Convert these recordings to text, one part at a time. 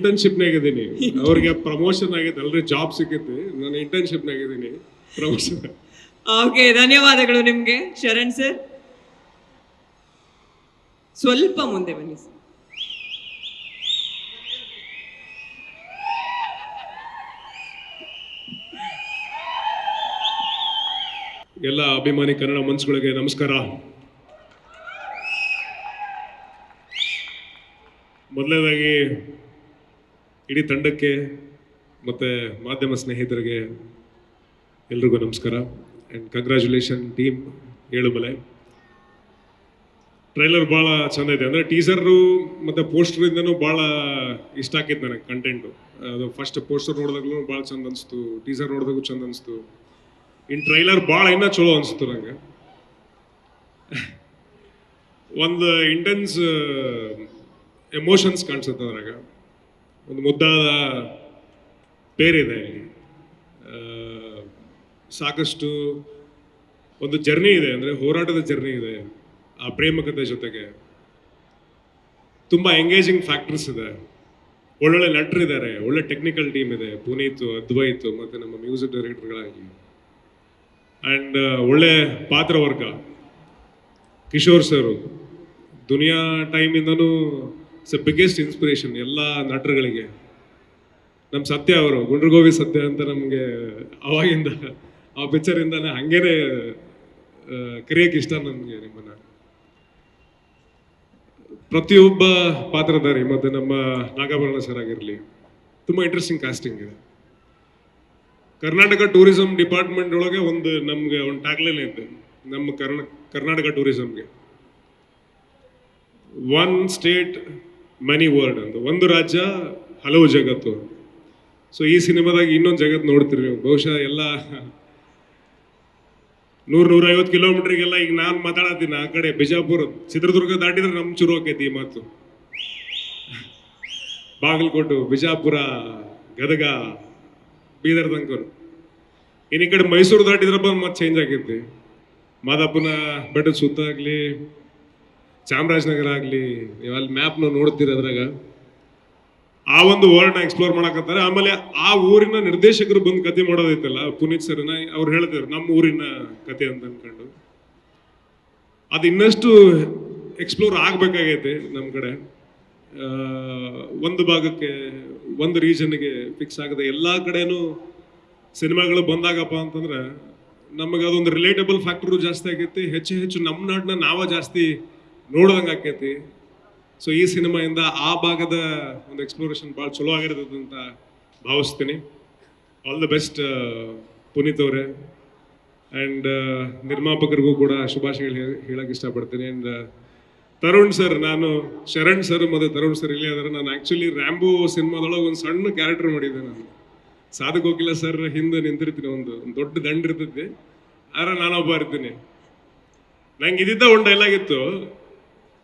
ಇಂಟರ್ನ್ಶಿಪ್ನಾಗ ಇದೀನಿ. ಅವ್ರಿಗೆ ಪ್ರಮೋಷನ್ ಆಗೈತೆ ಅಲ್ರಿ ಜಾಬ್ ಸಿಕ್ಕೈತಿ. ನಾನು ಇಂಟರ್ನ್ಶಿಪ್ನಾಗ ಇದೀನಿ. ಪ್ರಮೋಷನ್ ಓಕೆ ಧನ್ಯವಾದಗಳು ನಿಮ್ಗೆ. ಶರಣ್ ಸರ್. ಸ್ವಲ್ಪ ಮುಂದೆ ಬನ್ನಿ ಸರ್. ಎಲ್ಲ ಅಭಿಮಾನಿ ಕನ್ನಡ ಮನ್ಸುಗಳಿಗೆ ನಮಸ್ಕಾರ. ಮೊದಲನೇದಾಗಿ ಇಡೀ ತಂಡಕ್ಕೆ, ಮತ್ತು ಮಾಧ್ಯಮ ಸ್ನೇಹಿತರಿಗೆ ಎಲ್ರಿಗೂ ನಮಸ್ಕಾರ. And congratulation team Elumale trailer ಭಾಳ ಚಂದ ಇದೆ. ಅಂದರೆ ಟೀಸರು ಮತ್ತು ಪೋಸ್ಟರಿಂದನೂ ಭಾಳ ಇಷ್ಟ ಆಗಿತ್ತು ನನಗೆ ಕಂಟೆಂಟು ಅದು ಫಸ್ಟ್ ಪೋಸ್ಟರ್ ನೋಡಿದಾಗ್ಲೂ ಭಾಳ ಚಂದ ಅನಿಸ್ತು. ಟೀಸರ್ ನೋಡಿದಾಗೂ ಚಂದ ಅನಿಸ್ತು. ಇನ್ನು ಟ್ರೈಲರ್ ಭಾಳ ಇನ್ನೂ ಚಲೋ ಅನಿಸ್ತು ನನಗೆ ಒಂದು ಇಂಟೆನ್ಸ್ ಎಮೋಷನ್ಸ್ ಕಾಣಿಸುತ್ತೆ ಅದ್ರಾಗ. ಒಂದು ಮುದ್ದಾದ ಪೇರಿದೆ ಸಾಕಷ್ಟು ಒಂದು ಜರ್ನಿ ಇದೆ ಅಂದರೆ ಹೋರಾಟದ ಜರ್ನಿ ಇದೆ ಆ ಪ್ರೇಮಕತೆ ಜೊತೆಗೆ. ತುಂಬ ಎಂಗೇಜಿಂಗ್ ಫ್ಯಾಕ್ಟರ್ಸ್ ಇದೆ. ಒಳ್ಳೊಳ್ಳೆ ನಟರಿದ್ದಾರೆ ಒಳ್ಳೆ ಟೆಕ್ನಿಕಲ್ ಟೀಮ್ ಇದೆ, ಪುನೀತ್, ಅದ್ವೈತ್ ಮತ್ತು ನಮ್ಮ ಮ್ಯೂಸಿಕ್ ಡೈರೆಕ್ಟರ್ಗಳಾಗಿ ಆ್ಯಂಡ್ ಒಳ್ಳೆ ಪಾತ್ರವರ್ಗ ಕಿಶೋರ್ ಸರು. ದುನಿಯಾ ಟೈಮಿಂದನೂ ಸ ಬಿಗ್ಗೆಸ್ಟ್ ಇನ್ಸ್ಪಿರೇಷನ್ ಎಲ್ಲ ನಟರುಗಳಿಗೆ. ನಮ್ಮ ಸತ್ಯ ಅವರು, ಗುಂಡ್ರಗೋವಿ ಸತ್ಯ ಅಂತ ನಮಗೆ ಅವಾಗಿಂದ, ಆ ಪಿಕ್ಚರಿಂದನೇ ಹಂಗೇನೆ ಕರೆಯೋಕೆ ಇಷ್ಟ ನನಗೆ ನಿಮ್ಮನ್ನು. ಪ್ರತಿಯೊಬ್ಬ ಪಾತ್ರಧಾರಿ ಮತ್ತು ನಮ್ಮ ನಾಗಾಭರಣ ಸರ್ ಆಗಿರಲಿ, ತುಂಬ ಇಂಟ್ರೆಸ್ಟಿಂಗ್ ಕಾಸ್ಟಿಂಗ್ ಇದೆ. ಕರ್ನಾಟಕ ಟೂರಿಸಂ ಡಿಪಾರ್ಟ್ಮೆಂಟ್ ಒಳಗೆ ಒಂದು ನಮಗೆ ಒಂದು ಟ್ಯಾಗ್ಲೈನ್ ಇದೆ, ನಮ್ಮ ಕರ್ನ ಕರ್ನಾಟಕ ಟೂರಿಸಮ್ಗೆ ಒನ್ ಸ್ಟೇಟ್ ಮನಿ ವರ್ಡ್ ಅಂತ. ಒಂದು ರಾಜ್ಯ, ಹಲವು ಜಗತ್ತು. ಸೊ ಈ ಸಿನಿಮಾದಾಗ ಇನ್ನೊಂದು ಜಗತ್ತು ನೋಡ್ತೀರಿ ನೀವು. ಬಹುಶಃ ಎಲ್ಲ ನೂರು ನೂರೈವತ್ತು ಕಿಲೋಮೀಟ್ರಿಗೆಲ್ಲ ಈಗ ನಾನು ಮಾತಾಡತ್ತೀನಿ ಆ ಕಡೆ ಬಿಜಾಪುರ. ಚಿತ್ರದುರ್ಗ ದಾಟಿದ್ರೆ ನಮ್ ಚೂರು ಆಕೈತಿ ಈ ಮಾತು. ಬಾಗಲಕೋಟು, ಬಿಜಾಪುರ, ಗದಗ, ಬೀದರ್ ತನಕ. ಇನ್ನು ಈ ಕಡೆ ಮೈಸೂರು ದಾಟಿದ್ರಪ್ಪ ಮತ್ತೆ ಚೇಂಜ್ ಆಗೈತಿ ಮಾದಪ್ಪನ ಬೆಟ್ಟದ ಸುತ್ತ ಆಗಲಿ ಚಾಮರಾಜನಗರ ಆಗಲಿ, ನೀವು ಅಲ್ಲಿ ಮ್ಯಾಪ್ನ ನೋಡ್ತೀರ ಅದ್ರಾಗ. ಆ ಒಂದು ವರ್ಡ್ನ ಎಕ್ಸ್ಪ್ಲೋರ್ ಮಾಡಕತ್ತಾರೆ. ಆಮೇಲೆ ಆ ಊರಿನ ನಿರ್ದೇಶಕರು ಬಂದು ಕತೆ ಮಾಡೋದೈತಲ್ಲ, ಪುನೀತ್ ಸರ್ನ ಅವ್ರು ಹೇಳ್ತಾರೆ ನಮ್ಮ ಊರಿನ ಕತೆ ಅಂತ ಅನ್ಕೊಂಡು. ಅದು ಇನ್ನಷ್ಟು ಎಕ್ಸ್ಪ್ಲೋರ್ ಆಗಬೇಕಾಗೈತೆ ನಮ್ಮ ಕಡೆ. ಒಂದು ಭಾಗಕ್ಕೆ, ಒಂದು ರೀಜನ್ಗೆ ಫಿಕ್ಸ್ ಆಗದೆ ಎಲ್ಲ ಕಡೆನೂ ಸಿನಿಮಾಗಳು ಬಂದಾಗಪ್ಪ ಅಂತಂದ್ರೆ, ನಮಗೆ ಅದೊಂದು ರಿಲೇಟಬಲ್ ಫ್ಯಾಕ್ಟ್ರು ಜಾಸ್ತಿ ಆಗೈತಿ. ಹೆಚ್ಚು ಹೆಚ್ಚು ನಮ್ಮ ನಾಡನ್ನ ನಾವ ಜಾಸ್ತಿ ನೋಡ್ದಂಗೆ ಆಕೈತಿ. ಸೊ ಈ ಸಿನಿಮಾಯಿಂದ ಆ ಭಾಗದ ಒಂದು ಎಕ್ಸ್ಪ್ಲೋರೇಷನ್ ಭಾಳ ಚಲೋ ಆಗಿರ್ತದೆ ಅಂತ ಭಾವಿಸ್ತೀನಿ. ಆಲ್ ದ ಬೆಸ್ಟ್ ಪುನೀತ್ ಅವರೇ. ಆ್ಯಂಡ್ ನಿರ್ಮಾಪಕರಿಗೂ ಕೂಡ ಶುಭಾಶಯಗಳು ಹೇಳಕ್ಕೆ ಹೇಳಕ್ ಇಷ್ಟಪಡ್ತೀನಿ. ಆ್ಯಂಡ್ ತರುಣ್ ಸರ್ ನಾನು ಶರಣ್ ಸರ್ ಮತ್ತು ತರುಣ್ ಸರ್ ಇಲ್ಲಿ ಆದರೆ ನಾನು ಆ್ಯಕ್ಚುಲಿ ರ್ಯಾಂಬೋ ಸಿನಿಮಾದೊಳಗೆ ಒಂದು ಸಣ್ಣ ಕ್ಯಾರೆಕ್ಟರ್ ಮಾಡಿದ್ದೆ ನಾನು. ಸಾಧು ಹೋಗಿಲ್ಲ ಸರ್ ಹಿಂದೆ ನಿಂತಿರ್ತೀನಿ. ಒಂದು ದೊಡ್ಡ ದಂಡ ಇರ್ತೈತಿ. ಆದ್ರೆ ನಾನೊಬ್ಬ ಇರ್ತೀನಿ. ನಂಗೆ ಇದ್ದಿದ್ದ ಒಂದು ಡೈಲಾಗ್ ಇತ್ತು.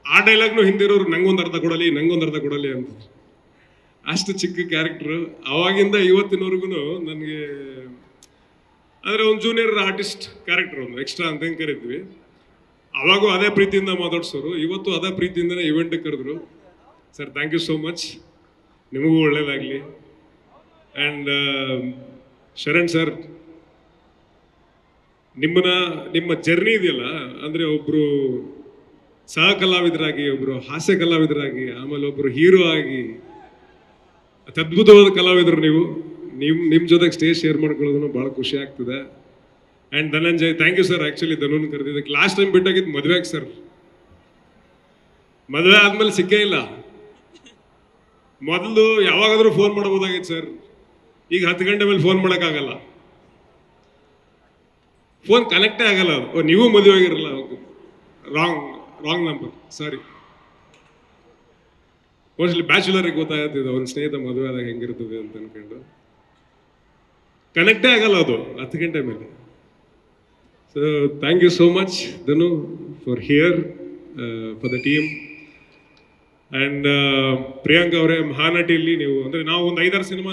ಆ ಡೈಲಾಗ್ನು ಹಿಂದಿರೋರು ನಂಗೊಂದು ಅರ್ಥ ಕೊಡಲಿ, ನಂಗೊಂದು ಅರ್ಧ ಕೊಡಲಿ ಅಂತ. ಅಷ್ಟು ಚಿಕ್ಕ ಕ್ಯಾರೆಕ್ಟ್ರು ಅವಾಗಿಂದ ಇವತ್ತಿನವರೆಗೂ ನನಗೆ ಅಂದರೆ ಒಂದು ಜೂನಿಯರ್ ಆರ್ಟಿಸ್ಟ್ ಕ್ಯಾರೆಕ್ಟರ್ ಒಂದು ಎಕ್ಸ್ಟ್ರಾ ಅಂತ ಹೆಂಗೆ ಕರಿತೀವಿ ಅವಾಗೂ ಅದೇ ಪ್ರೀತಿಯಿಂದ ಮಾತಾಡ್ಸೋರು, ಇವತ್ತು ಅದೇ ಪ್ರೀತಿಯಿಂದನೇ ಇವೆಂಟ್ ಕರೆದ್ರು. Sir thank you so much ನಿಮಗೂ ಒಳ್ಳೇದಾಗಲಿ. ಆ್ಯಂಡ್ ಶರಣ್ ಸರ್ ನಿಮ್ಮನ್ನ, ನಿಮ್ಮ ಜರ್ನಿ ಇದೆಯಲ್ಲ, ಅಂದರೆ ಒಬ್ಬರು ಸಹ ಕಲಾವಿದರಾಗಿ ಒಬ್ಬರು ಹಾಸ್ಯ ಕಲಾವಿದರಾಗಿ, ಆಮೇಲೆ ಒಬ್ಬರು ಹೀರೋ ಆಗಿ, ಅತ್ಯದ್ಭುತವಾದ ಕಲಾವಿದರು ನೀವು. ನಿಮ್ ನಿಮ್ಮ ಜೊತೆಗೆ ಸ್ಟೇಜ್ ಶೇರ್ ಮಾಡ್ಕೊಳ್ಳೋದನ್ನು ಭಾಳ ಖುಷಿ ಆಗ್ತದೆ. And Dhananjay thank you sir actually ಧನುನ್ ಕರೆದಿದ್ದಕ್ಕೆ ಲಾಸ್ಟ್ ಟೈಮ್ ಬಿಟ್ಟಾಗಿದ್ದು ಮದುವೆಗೆ ಸರ್ ಮದುವೆ ಆದ್ಮೇಲೆ ಸಿಕ್ಕೇ ಇಲ್ಲ. ಮೊದಲು ಯಾವಾಗಾದರೂ ಫೋನ್ ಮಾಡ್ಬೋದಾಗಿತ್ತು ಸರ್ ಈಗ ಹತ್ತು ಗಂಟೆ ಮೇಲೆ ಫೋನ್ ಮಾಡೋಕ್ಕಾಗಲ್ಲ. ಫೋನ್ ಕನೆಕ್ಟೇ ಆಗಲ್ಲ ಓ, ನೀವು ಮದುವೆ ಆಗಿರಲ್ಲ. Wrong wrong number sorry mostly ಬ್ಯಾಚುಲರಿಗೆ ಗೊತ್ತಾಗ್ತಿದೆ ಅವ್ನ ಸ್ನೇಹಿತ ಮದುವೆ ಆದಾಗ ಹೆಂಗಿರ್ತದೆ ಅಂತ ಅನ್ಕೊಂಡು. ಕನೆಕ್ಟೇ ಆಗಲ್ಲ ಅದು, ಹತ್ತು ಗಂಟೆ ಮೇಲೆ. So thank you so much Dhanu for here for the team and Priyanka ಅವರೇ, ಮಹಾನಟಿಯಲ್ಲಿ ನೀವು, ಅಂದರೆ ನಾವು ಒಂದು ಐದಾರು ಸಿನಿಮಾ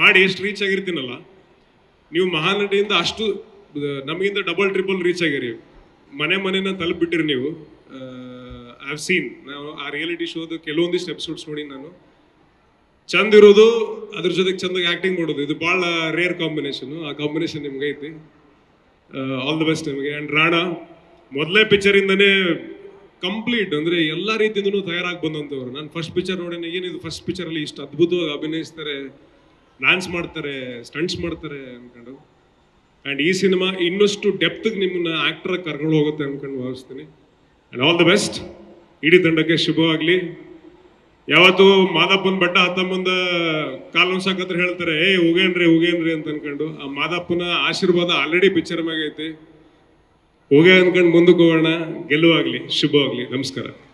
ಮಾಡಿ ಎಷ್ಟು ರೀಚ್ ಆಗಿರ್ತೀನಲ್ಲ, ನೀವು ಮಹಾನಟಿಯಿಂದ ಅಷ್ಟು, ನಮಗಿಂತ ಡಬಲ್ ಟ್ರಿಪಲ್ ರೀಚ್ ಆಗಿರಿ. ಮನೆ ಮನೆನ ತಲುಪಿಬಿಟ್ಟಿರಿ ನೀವು. ಐ ಸೀನ್ ನಾನು ಆ ರಿಯಾಲಿಟಿ ಶೋದು ಕೆಲವೊಂದಿಷ್ಟು ಎಪಿಸೋಡ್ಸ್ ನೋಡಿ ನಾನು. ಚಂದ ಇರೋದು, ಅದ್ರ ಜೊತೆಗೆ ಚಂದಾಗಿ ಆ್ಯಕ್ಟಿಂಗ್ ಮಾಡೋದು. ಇದು ಭಾಳ ರೇರ್ ಕಾಂಬಿನೇಷನ್ ಆ ಕಾಂಬಿನೇಷನ್ ನಿಮ್ಗೆ ಐತಿ. ಆಲ್ ದ ಬೆಸ್ಟ್ ನಿಮಗೆ. ಆ್ಯಂಡ್ ರಾಣಾ, ಮೊದಲೇ ಪಿಕ್ಚರಿಂದನೇ ಕಂಪ್ಲೀಟ್ ಅಂದರೆ ಎಲ್ಲ ರೀತಿಯಿಂದನೂ ತಯಾರಾಗಿ ಬಂದಂಥವ್ರು ನಾನು ಫಸ್ಟ್ ಪಿಕ್ಚರ್ ನೋಡೇನೆ ಏನಿದು ಫಸ್ಟ್ ಪಿಕ್ಚರಲ್ಲಿ ಇಷ್ಟು ಅದ್ಭುತವಾಗಿ ಅಭಿನಯಿಸ್ತಾರೆ ಡ್ಯಾನ್ಸ್ ಮಾಡ್ತಾರೆ ಸ್ಟಂಟ್ಸ್ ಮಾಡ್ತಾರೆ ಅಂದ್ಕೊಂಡು ಆ್ಯಂಡ್ ಈ ಸಿನಿಮಾ ಇನ್ನಷ್ಟು ಡೆಪ್ತ್ಗೆ ನಿಮ್ಮನ್ನ ಆ್ಯಕ್ಟ್ರಾಗಿ ಕರ್ಕೊಂಡು ಹೋಗುತ್ತೆ ಅಂದ್ಕೊಂಡು ಭಾವಿಸ್ತೀನಿ. ಆ್ಯಂಡ್ ಆಲ್ ದ ಬೆಸ್ಟ್ ಇಡೀ ತಂಡಕ್ಕೆ ಶುಭವಾಗಲಿ. ಯಾವತ್ತು ಮಾದಪ್ಪನ ಬೆಟ್ಟ ಹತ್ತ ಮುಂದೆ ಕಾಲ್ ನೋಡ್ಸಕತ್ರ ಹೇಳ್ತಾರೆ, ಏ, ಹೋಗೇನ್ರಿ ಹೋಗೇನ್ರಿ ಅಂತ ಅನ್ಕೊಂಡು. ಆ ಮಾದಪ್ಪನ ಆಶೀರ್ವಾದ ಆಲ್ರೆಡಿ ಪಿಕ್ಚರ್ ಮ್ಯಾಗೈತಿ ಹೋಗೇ ಅನ್ಕೊಂಡು ಮುಂದಕ್ಕೆ ಹೋಗೋಣ. ಗೆಲುವಾಗಲಿ, ಶುಭವಾಗಲಿ. ನಮಸ್ಕಾರ.